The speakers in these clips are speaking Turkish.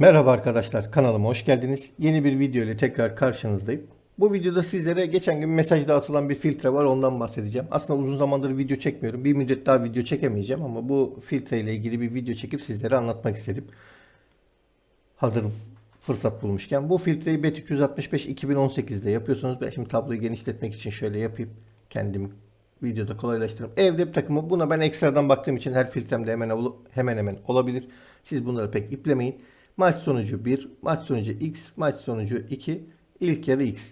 Merhaba arkadaşlar kanalıma hoş geldiniz. Yeni bir video ile tekrar karşınızdayım. Bu videoda sizlere geçen gün mesajda atılan bir filtre var ondan bahsedeceğim. Aslında uzun zamandır video çekmiyorum. Bir müddet daha video çekemeyeceğim ama bu filtre ile ilgili bir video çekip sizlere anlatmak istedim. Hazır fırsat bulmuşken. Bu filtreyi BET 365 2018'de yapıyorsunuz. Ben şimdi tabloyu genişletmek için şöyle yapayım. Kendim videoda kolaylaştırırım. Evde bir takımı buna ben ekstradan baktığım için her filtremde hemen hemen hemen olabilir. Siz bunları pek iplemeyin. Maç sonucu 1, maç sonucu x, maç sonucu 2, ilk yarı x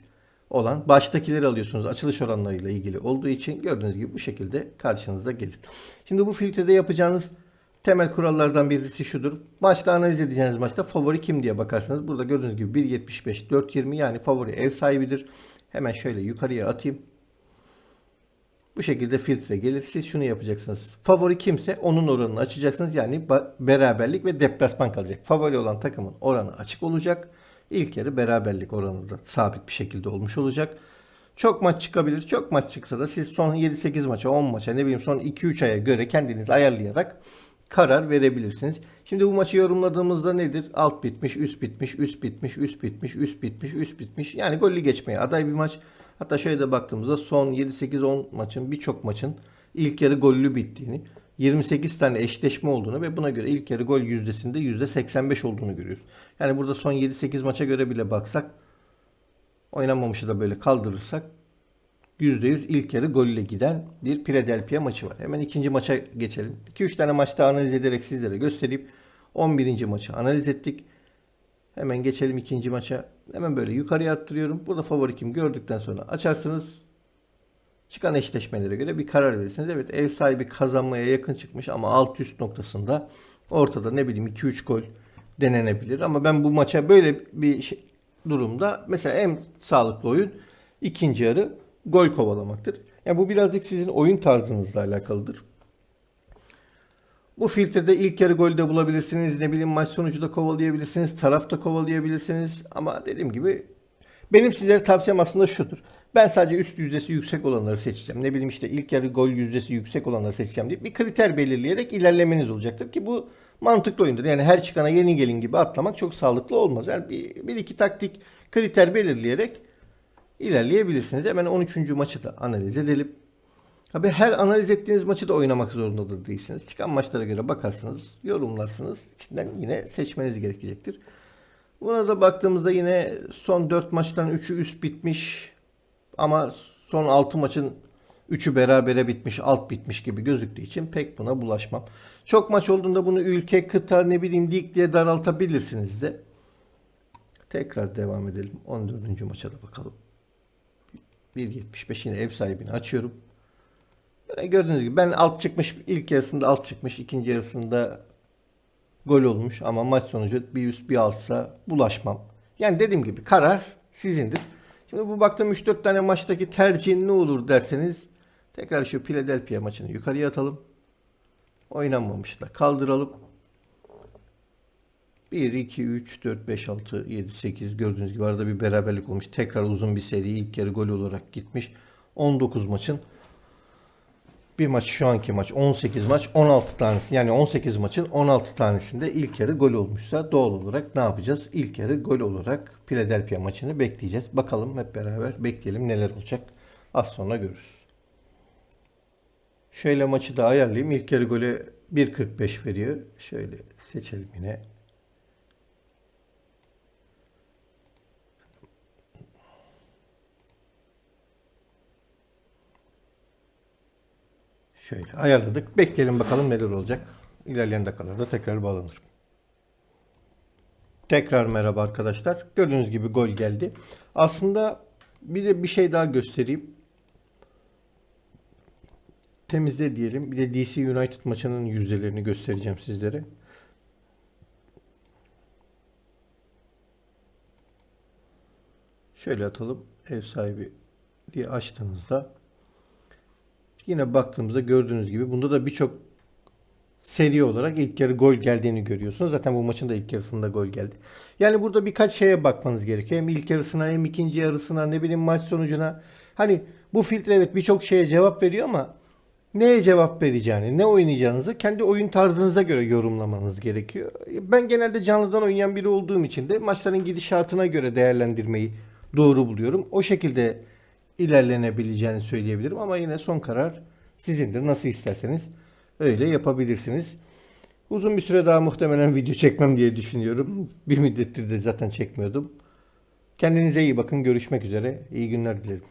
olan baştakileri alıyorsunuz. Açılış oranlarıyla ilgili olduğu için gördüğünüz gibi bu şekilde karşınıza gelir. Şimdi bu filtrede yapacağınız temel kurallardan birisi şudur. Maçta analiz edeceğiniz maçta favori kim diye bakarsınız. Burada gördüğünüz gibi 1.75, 4.20 yani favori ev sahibidir. Hemen şöyle yukarıya atayım. Bu şekilde filtre gelir. Siz şunu yapacaksınız. Favori kimse onun oranını açacaksınız. Yani beraberlik ve deplasman kalacak. Favori olan takımın oranı açık olacak. İlk yarı beraberlik oranı da sabit bir şekilde olmuş olacak. Çok maç çıkabilir. Çok maç çıksa da siz son 7-8 maça, 10 maça, ne bileyim son 2-3 aya göre kendiniz ayarlayarak karar verebilirsiniz. Şimdi bu maçı yorumladığımızda nedir? Alt bitmiş, üst bitmiş, üst bitmiş, üst bitmiş, üst bitmiş, üst bitmiş. Yani gollü geçmeye aday bir maç. Hatta şöyle de baktığımızda son 7-8-10 maçın birçok maçın ilk yarı gollü bittiğini, 28 tane eşleşme olduğunu ve buna göre ilk yarı gol yüzdesinde %85 olduğunu görüyoruz. Yani burada son 7-8 maça göre bile baksak oynanmamışı da böyle kaldırırsak %100 ilk yarı golle giden bir Philadelphia maçı var. Hemen ikinci maça geçelim. 2-3 tane maçta analiz ederek sizlere göstereyim. 11. maçı analiz ettik. Hemen geçelim ikinci maça. Hemen böyle yukarıya attırıyorum. Burada favori kim gördükten sonra açarsınız. Çıkan eşleşmelere göre bir karar verirsiniz. Evet ev sahibi kazanmaya yakın çıkmış ama alt üst noktasında ortada ne bileyim 2-3 gol denenebilir. Ama ben bu maça böyle bir şey- durumda mesela en sağlıklı oyun ikinci yarı gol kovalamaktır. Yani bu birazcık sizin oyun tarzınızla alakalıdır. Bu filtrede ilk yarı golde bulabilirsiniz. Ne bileyim maç sonucu da kovalayabilirsiniz. Tarafta kovalayabilirsiniz. Ama dediğim gibi benim sizlere tavsiyem aslında şudur. Ben sadece üst yüzdesi yüksek olanları seçeceğim. Ne bileyim işte ilk yarı gol yüzdesi yüksek olanları seçeceğim diye bir kriter belirleyerek ilerlemeniz olacaktır ki bu mantıklı oyundur. Yani her çıkana yeni gelin gibi atlamak çok sağlıklı olmaz. Yani bir, bir iki taktik kriter belirleyerek ilerleyebilirsiniz. Hemen 13. maçı da analiz edelim. Tabii her analiz ettiğiniz maçı da oynamak zorunda da değilsiniz. Çıkan maçlara göre bakarsınız, yorumlarsınız. İçinden yine seçmeniz gerekecektir. Buna da baktığımızda yine son 4 maçtan 3'ü üst bitmiş ama son 6 maçın 3'ü berabere bitmiş, alt bitmiş gibi gözüktüğü için pek buna bulaşmam. Çok maç olduğunda bunu ülke, kıta, ne bileyim lig diye daraltabilirsiniz de. Tekrar devam edelim. 14. maça da bakalım. 1.75 yine ev sahibini açıyorum. Gördüğünüz gibi ben alt çıkmış ilk yarısında alt çıkmış ikinci yarısında gol olmuş ama maç sonucu bir üst bir altsa bulaşmam. Yani dediğim gibi karar sizindir. Şimdi bu baktığım 3-4 tane maçtaki tercihin ne olur derseniz tekrar şu Philadelphia maçını yukarıya atalım. Oynanmamış da kaldıralım. 1, 2, 3, 4, 5, 6, 7, 8 gördüğünüz gibi arada bir beraberlik olmuş. Tekrar uzun bir seri ilk yarı gol olarak gitmiş. 19 maçın bir maç şu anki maç 18 maç 16 tanesi yani 18 maçın 16 tanesinde ilk yarı gol olmuşsa doğal olarak ne yapacağız? İlk yarı gol olarak Philadelphia maçını bekleyeceğiz. Bakalım hep beraber bekleyelim neler olacak. Az sonra görürüz. Şöyle maçı da ayarlayayım. İlk yarı golü 1.45 veriyor. Şöyle seçelim yine. Şöyle ayarladık. Bekleyelim bakalım neler olacak. İlerleyen dakikalarda tekrar bağlanırım. Tekrar merhaba arkadaşlar. Gördüğünüz gibi gol geldi. Aslında bir de bir şey daha göstereyim. Temizle diyelim. Bir de DC United maçının yüzdelerini göstereceğim sizlere. Şöyle atalım. Ev sahibi diye açtığınızda Yine baktığımızda gördüğünüz gibi bunda da birçok seri olarak ilk yarı gol geldiğini görüyorsunuz. Zaten bu maçın da ilk yarısında gol geldi. Yani burada birkaç şeye bakmanız gerekiyor. Hem ilk yarısına hem ikinci yarısına ne bileyim maç sonucuna. Hani bu filtre evet birçok şeye cevap veriyor ama neye cevap vereceğini, ne oynayacağınızı kendi oyun tarzınıza göre yorumlamanız gerekiyor. Ben genelde canlıdan oynayan biri olduğum için de maçların gidişatına göre değerlendirmeyi doğru buluyorum. O şekilde ilerlenebileceğini söyleyebilirim ama yine son karar sizindir. Nasıl isterseniz öyle yapabilirsiniz. Uzun bir süre daha muhtemelen video çekmem diye düşünüyorum. Bir müddettir de zaten çekmiyordum. Kendinize iyi bakın. Görüşmek üzere. İyi günler dilerim.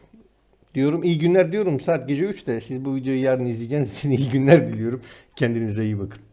Diyorum iyi günler diyorum saat gece 3'te. Siz bu videoyu yarın izleyeceksiniz için iyi günler diliyorum. Kendinize iyi bakın.